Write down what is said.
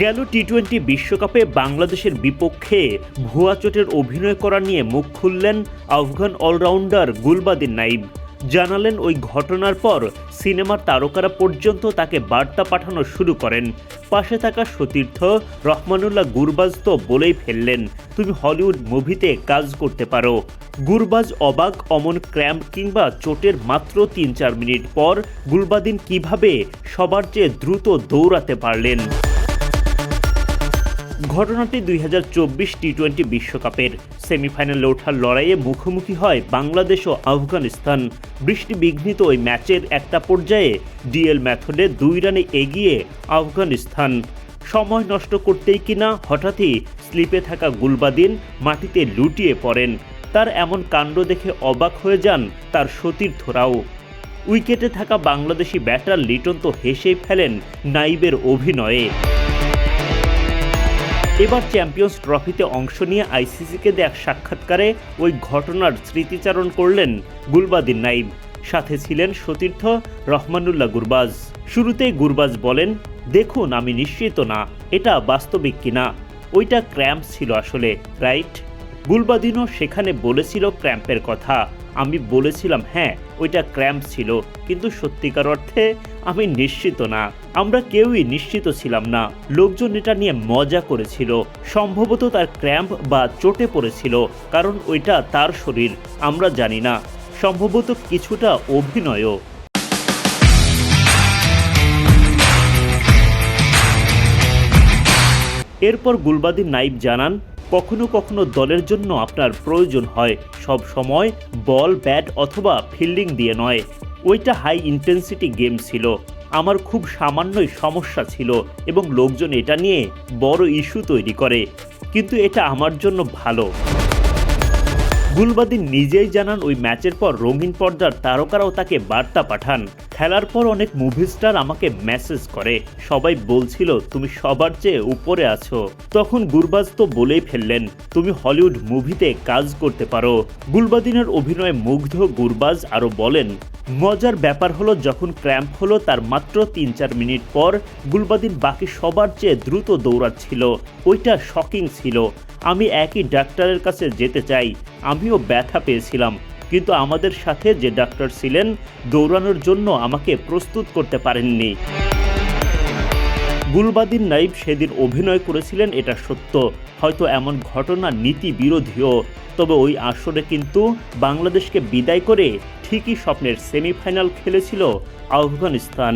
গেল T twenty বিশ্বকাপে বাংলাদেশের বিপক্ষে ভুয়া চোটের অভিনয় করা নিয়ে মুখ খুললেন আফগান অলরাউন্ডার গুলবাদিন নাইব। জানালেন ওই ঘটনার পর সিনেমার তারকারা পর্যন্ত তাকে বার্তা পাঠানো শুরু করেন। পাশে থাকা সতীর্থ রহমানুল্লাহ গুরবাজ তো বলেই ফেললেন, তুমি হলিউড মুভিতে কাজ করতে পারো। গুরবাজ অবাক, অমন ক্র্যাম্প কিংবা চোটের মাত্র তিন চার মিনিট পর গুলবাদিন কীভাবে সবার চেয়ে দ্রুত দৌড়াতে পারলেন? ঘটনাটি দুই হাজার চব্বিশ টি টোয়েন্টি বিশ্বকাপের। সেমিফাইনালে ওঠার লড়াইয়ে মুখোমুখি হয় বাংলাদেশ ও আফগানিস্তান। বৃষ্টি বিঘ্নিত ওই ম্যাচের একটা পর্যায়ে ডিএল ম্যাথডে দুই রানে এগিয়ে আফগানিস্তান। সময় নষ্ট করতেই কিনা হঠাৎই স্লিপে থাকা গুলবাদিন মাটিতে লুটিয়ে পড়েন। তার এমন কাণ্ড দেখে অবাক হয়ে যান তার সতীর্থরাও। উইকেটে থাকা বাংলাদেশি ব্যাটার লিটন তো হেসেই ফেলেন নাইবের অভিনয়ে। এবার চ্যাম্পিয়ন্স ট্রফিতে অংশ নিয়ে আইসিসিকে দেয়া সাক্ষাৎকারে ওই ঘটনার স্মৃতিচারণ করলেন গুলবাদিন নাইব সাথে ছিলেন সতীর্থ রহমানুল্লাহ গুরবাজ। শুরুতেই গুরবাজ বলেন, দেখুন, আমি নিশ্চিত না, এটা বাস্তবিক কিনা। ওইটা ক্র্যাম্প ছিল আসলে, রাইট? গুলবাদিনও সেখানে বলেছিল ক্র্যাম্পের কথা। আমি বলেছিলাম হ্যাঁ ওইটা ক্র্যাম্প ছিল, কিন্তু সত্যিকার অর্থে আমি নিশ্চিত না। আমরা কেউই নিশ্চিত ছিলাম না। লোকজন এটা নিয়ে মজা করেছিল। সম্ভবত তার ক্র্যাম্প বা চোটে পড়েছিল, কারণ ওইটা তার শরীর, আমরা জানি না। সম্ভবত কিছুটা অভিনয়ও। এরপর গুলবাদিন নাইব জানান, কখনো কখনো দলের জন্য আপনার প্রয়োজন হয় সব সময় বল, ব্যাট অথবা ফিল্ডিং দিয়ে নয়। ওইটা হাই ইন্টেন্সিটি গেম ছিল। আমার খুব সামান্যই সমস্যা ছিল এবং লোকজন এটা নিয়ে বড় ইস্যু তৈরি করে, কিন্তু এটা আমার জন্য ভালো। গুলবাদিন নিজেই জানান ওই ম্যাচের পর রঙিন পর্দার তারকারাও তাকে বার্তা পাঠান। খেলার পর অনেক মুভি স্টার আমাকে মেসেজ করে, সবাই বলছিল, তুমি সবার চেয়ে উপরে আছো। তখন গুরবাজ তো বলেই ফেললেন, তুমি হলিউড মুভিতে কাজ করতে পারো। গুলবাদিনের অভিনয়ে মুগ্ধ গুরবাজ আরও বলেন মজার ব্যাপার হলো যখন ক্র্যাম্প হলো তার মাত্র তিন চার মিনিট পর গুলবাদিন বাকি সবার চেয়ে দ্রুত দৌড়াচ্ছিল। ওইটা শকিং ছিল। আমি একই ডাক্তারের কাছে যেতে চাই। আমিও ব্যথা পেয়েছিলাম। কিন্তু আমাদের সাথে যে ডাক্তার ছিলেন, দৌড়ানোর জন্য আমাকে প্রস্তুত করতে পারেননি। গুলবাদিন নাইব সেদিন অভিনয় করেছিলেন, এটা সত্য। হয়তো এমন ঘটনা নীতি বিরোধীও তবে ওই আসরে কিন্তু বাংলাদেশকে বিদায় করে ঠিকই স্বপ্নের সেমিফাইনাল খেলেছিল আফগানিস্তান।